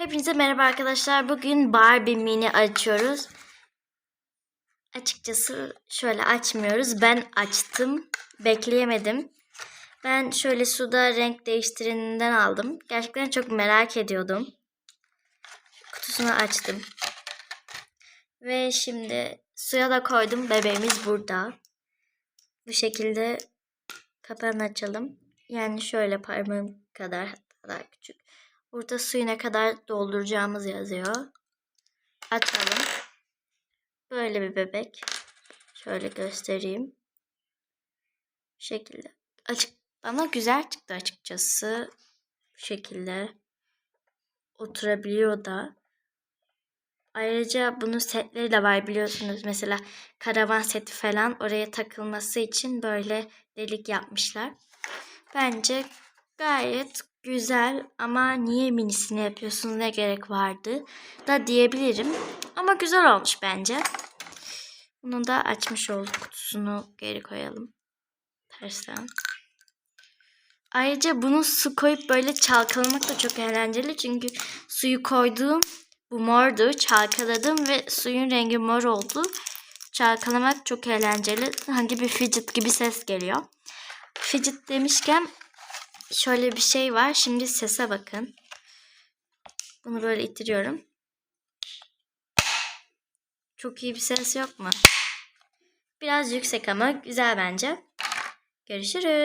Hepinize merhaba arkadaşlar. Bugün Barbie mini açıyoruz. Açıkçası şöyle açmıyoruz. Ben açtım. Bekleyemedim. Ben şöyle suda renk değiştireninden aldım. Gerçekten çok merak ediyordum. Kutusunu açtım. Ve şimdi suya da koydum. Bebeğimiz burada. Bu şekilde kapağını açalım. Yani şöyle parmağım kadar kadar küçük. Burada suyu ne kadar dolduracağımız yazıyor. Açalım. Böyle bir bebek. Şöyle göstereyim. Bu şekilde. Açık bana güzel çıktı açıkçası. Bu şekilde. Oturabiliyor da. Ayrıca bunun setleri de var biliyorsunuz. Mesela karavan seti falan oraya takılması için böyle delik yapmışlar. Bence gayet güzel ama niye minisini yapıyorsunuz ne gerek vardı da diyebilirim. Ama güzel olmuş bence. Bunu da açmış olduk. Kutusunu geri koyalım. Tersten. Ayrıca bunu su koyup böyle çalkalamak da çok eğlenceli. Çünkü suyu koyduğum bu mordu. Çalkaladım ve suyun rengi mor oldu. Çalkalamak çok eğlenceli. Hangi bir fidget gibi ses geliyor. Fidget demişken şöyle bir şey var. Şimdi sese bakın. Bunu böyle ittiriyorum. Çok iyi bir ses yok mu? Biraz yüksek ama güzel bence. Görüşürüz.